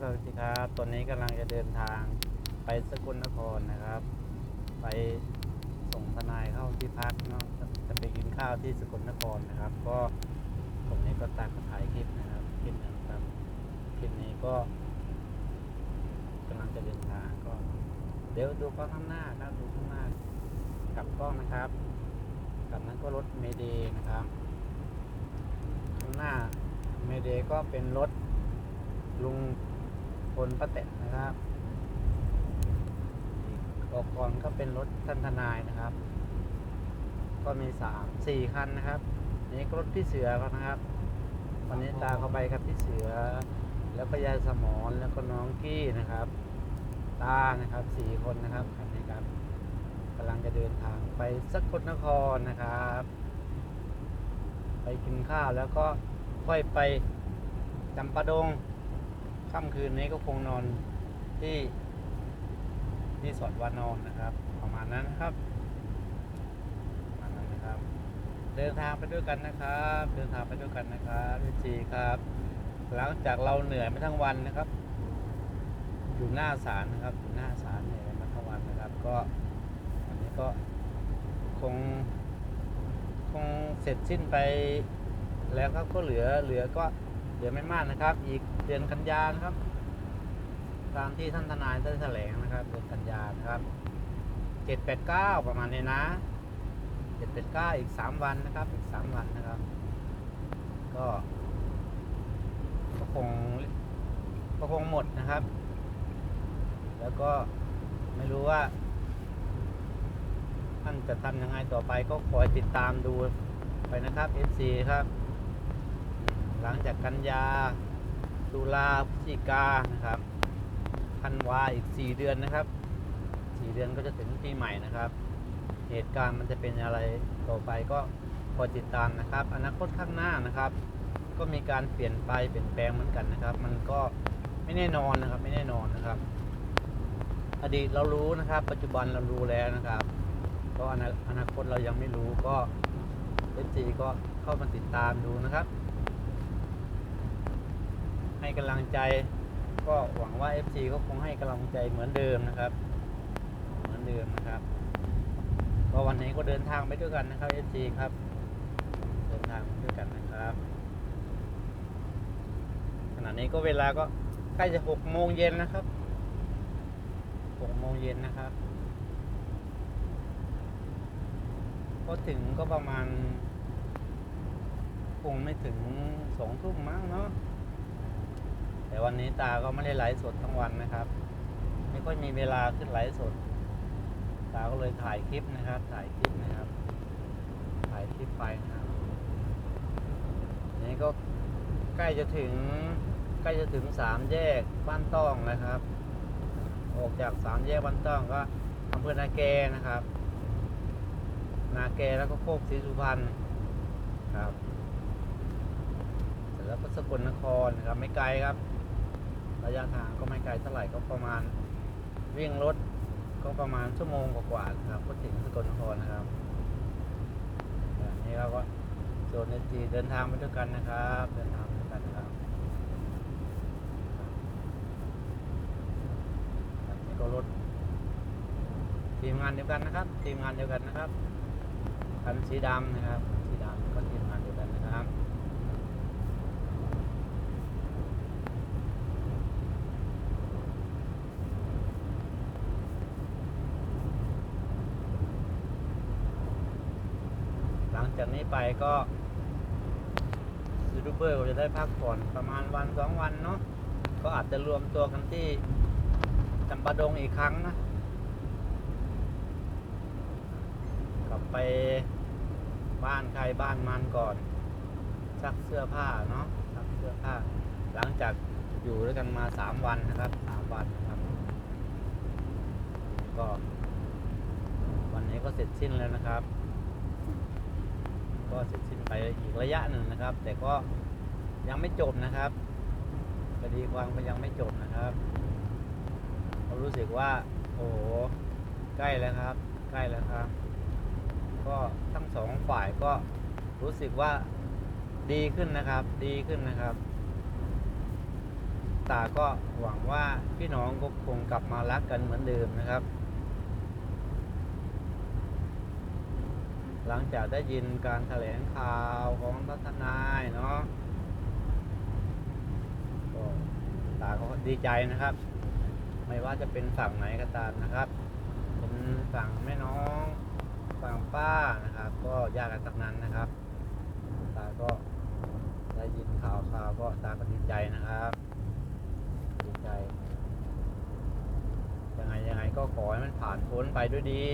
สวัสดีครับตอนนี้กำลังจะเดินทางไปสกลนครนะครับ ไปส่งทนายเข้าที่พักเนาะจะจะไปกินข้าวที่สกลนครนะครับ ก็ผมนี้ก็ตักถ่ายคลิปนะครับคลิปหนึงครับคลิปนี้ก็กำลังจะเดินทางก็ เดี๋ยวดูกล้องข้างหน้าครับดูข้างหน้ากลับกล้องนะครับกลับนั้นก็รถเมเดนะครับข้างหน้าเมเดก็เป็นรถลุง พลป้าแตนนะครับอีกอกก่อนก็เป็นรถท่านทนายนะครับ ก็มีสามสี่คันนะครับนี่รถพี่เสือเขานะครับ วันนี้ตาเขาไปครับพี่เสือ แล้วก็ยายสมอนแล้วก็น้องกี้นะครับ ตานะครับสี่คนนะครับคันนี้ครับกำลังจะเดินทางไปสกลนครนะครับ ไปกินข้าวแล้วก็ค่อยไปจำปาดง ค่ำคืนนี้ก็คงนอนที่ที่สอดวานอนนะครับ ประมาณนั้นครับประมาณนั้นนะครับ เดินทางไปด้วยกันนะครับ เดินทางไปด้วยกันนะครับพี่จีครับ หลังจากเราเหนื่อยมาทั้งวันนะครับ อยู่หน้าศาลนะครับอยู่หน้าศาลเหนื่อยมาทั้งวันนะครับ ก็วันนี้ก็คงคงเสร็จสิ้นไปแล้วครับก็เหลือเหลือก็ ลือไม่มากนะครับ อีกเดือนกันยานะครับ ตามที่ท่านทนายได้แถลงนะครับเดือนกันยานะครับเจ็ดแปดเก้าประมาณนี้นะเจ็ดแปดเก้าอีกสามวันนะครับ อีกสามวันนะครับ ก็ก็คงก็คงหมดนะครับ แล้วก็ไม่รู้ว่า ท่านจะทำยังไงต่อไปก็คอยติดตามดูไปนะครับ FC ครับ หลังจากกันยาตุลาพฤศจิกานะครับธันวาอีก 4 เดือนนะครับ4เดือนก็จะถึงปีใหม่นะครับ เหตุการณ์มันจะเป็นอะไรต่อไปก็คอยติดตามนะครับ อนาคตข้างหน้านะครับ ก็มีการเปลี่ยนไปเปลี่ยนแปลงเหมือนกันนะครับ มันก็ไม่แน่นอนนะครับ ไม่แน่นอนนะครับ อดีตเรารู้นะครับ ปัจจุบันเรารู้แล้วนะครับ ก็อนาอนาคตเรายังไม่รู้ก็เอฟซีก็เข้ามาติดตามดูนะครับ ให้กำลังใจ ก็หวังว่า FC ก็คงให้กำลังใจเหมือนเดิมนะครับ เหมือนเดิมนะครับก็วันนี้ก็เดินทางไปด้วยกันนะครับ FC ครับ เดินทางไปด้วยกันนะครับ ขณะนี้ก็เวลาก็ใกล้จะหกโมงเย็นนะครับหกโมงเย็นนะครับ ก็ถึงก็ประมาณคงไม่ถึงสองทุ่มมั้งเนาะ แต่วันนี้ตาก็ไม่ได้ไลฟ์สดทั้งวันนะครับ ไม่ค่อยมีเวลาขึ้นไลฟ์สด ตาก็เลยถ่ายคลิปนะครับ ถ่ายคลิปนะครับ ถ่ายคลิปไปนะครับนี่ก็ใกล้จะถึงใกล้จะถึงสามแยกบ้านต้องนะครับ ออกจากสามแยกบ้านต้องก็อำเภอนาแกนะครับ นาแกแล้วก็โคกศรีสุพรรณครับเสร็จแล้วก็สกลนครนะครับไม่ไกลครับ ระยะทางก็ไม่ไกลเท่าไหร่ก็ประมาณวิ่งรถก็ประมาณชั่วโมงกว่าๆนะครับก็ถึงสกลนครนะครับนนี้เราก็โซนเอจีเดินทางไปด้วยกันนะครับ เดินทางไปด้วยกันครับอันนี้ก็รถทีมงานเดียวกันนะครับ ทีมงานเดียวกันนะครับคันสีดำนะครับ สีดำก็ทีมงานเดียวกันนะครับ หลัง จากนี้ไปก็ยูทูบเบอร์ก็จะได้พักผ่อนประมาณวันสองวันเนาะก็อาจจะรวมตัวกันที่จำปาดงอีกครั้งนะกลับไปบ้านใครบ้านมันก่อนซักเสื้อผ้าเนาะซักเสื้อผ้า หลังจากอยู่ด้วยกันมาสามวันนะครับสามวันครับ ก็วันนี้ก็เสร็จสิ้นแล้วนะครับ ก็เสร็จสิ้นไปอีกระยะหนึ่งนะครับ แต่ก็ยังไม่จบนะครับคดีความก็ยังไม่จบนะครับเรารู้สึกว่าโอ้ใกล้แล้วครับ ใกล้แล้วครับ ก็ทั้งสองฝ่ายก็รู้สึกว่าดีขึ้นนะครับ ดีขึ้นนะครับตาก็หวังว่าพี่น้องก็คงกลับมารักกันเหมือนเดิมนะครับ หลังจากได้ยินการแถลงข่าวของทัศนายเนาะก็ตาก็ดีใจนะครับ ไม่ว่าจะเป็นฝั่งไหนก็ตามนะครับเป็นฝั่งแม่น้องฝั่งป้านะครับ ก็ยากกันทั้งนั้นนะครับ ตาก็ได้ยินข่าวข่าวก็ตาก็ดีใจนะครับดีใจยังไงยังไงก็ขอให้มันผ่านพ้นไปด้วยดี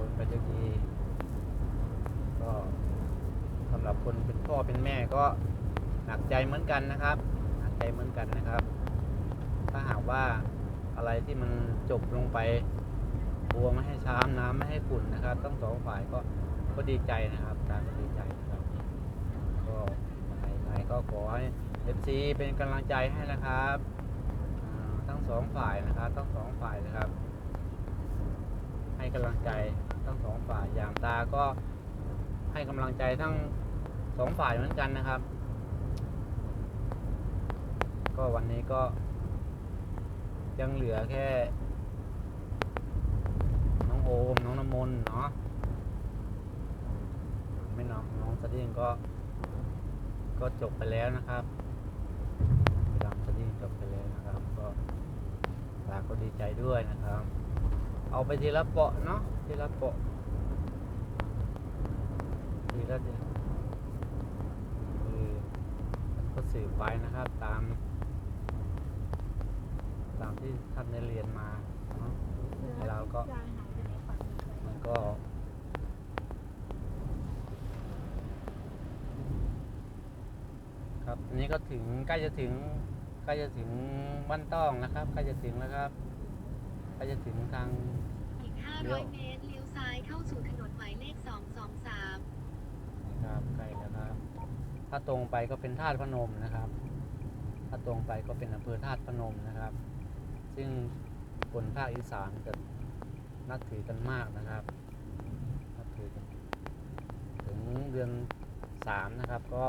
คนไปด้วยดีก็สำหรับคนเป็นพ่อเป็นแม่ก็หนักใจเหมือนกันนะครับหนักใจเหมือนกันนะครับ ถ้าหากว่าอะไรที่มันจบลงไปบัวไม่ให้ช้ำน้ำไม่ให้ขุ่นนะครับทั้งสองฝ่ายก็ก็ดีใจนะครับตาก็ดีใจนะครับก็ไงยังไงก็ขอให้เอฟซีเป็นกำลังใจให้นะครับทั้งสองฝ่ายนะครับทั้งสองฝ่ายนะครับ ให้กำลังใจทั้งสองฝ่ายอย่างตาก็ให้กำลังใจทั้งสองฝ่ายเหมือนกันนะครับ ก็วันนี้ก็ ยังเหลือแค่ น้องโอม น้องน้ำมนต์เนาะไม่น้องน้องสดิ้งก็ ก็จบไปแล้วนะครับดำสดิ้งจบไปแล้วนะครับ ก็ตาก็ดีใจด้วยนะครับ เอาไปทีละเปาะเนาะทีละเปาะทีละเดียวคือก็สืบไปนะครับ ตาม ตามที่ท่านได้เรียนมาเนาะเราก็มันก็ครับอันนี้ก็ถึงใกล้จะถึงใกล้จะถึงบ้านต้องนะครับ ใกล้จะถึงแล้วครับ กล้จะถึงทาง อีกเลี้ยว500 เมตร เลี้ยวซ้ายเข้าสู่ถนนหมายเลข 223 นะครับใกล้แล้วครับ ถ้าตรงไปก็เป็นธาตุพนมนะครับ ถ้าตรงไปก็เป็นอำเภอธาตุพนมนะครับ ซึ่งคนภาคอีสานจะนับถือกันมากนะครับ นับถือกันถึงเดือนสามนะครับก็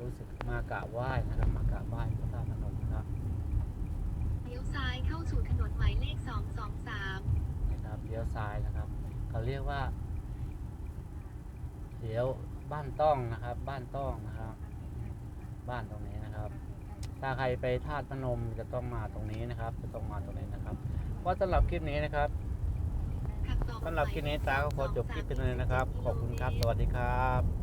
รู้สึกมากราบไหว้นะครับ มากราบไหว้พระธาตุพนมนะครับ เลี้ยวซ้ายเข้า สู่ถนนหมายเลข223นะครับเลี้ยวซ้ายนะครับเขาเรียกว่าเลี้ยวบ้านต้องนะครับ บ้านต้องนะครับ บ้านตรงนี้นะครับ ถ้าใครไปธาตุพนมจะต้องมาตรงนี้นะครับ จะต้องมาตรงนี้นะครับว่าสำหรับคลิปนี้นะครับขับต่อสำหรับคลิปนี้ตาก็ขอจบคลิปไปเลยนะครับ ขอบคุณครับ สวัสดีครับ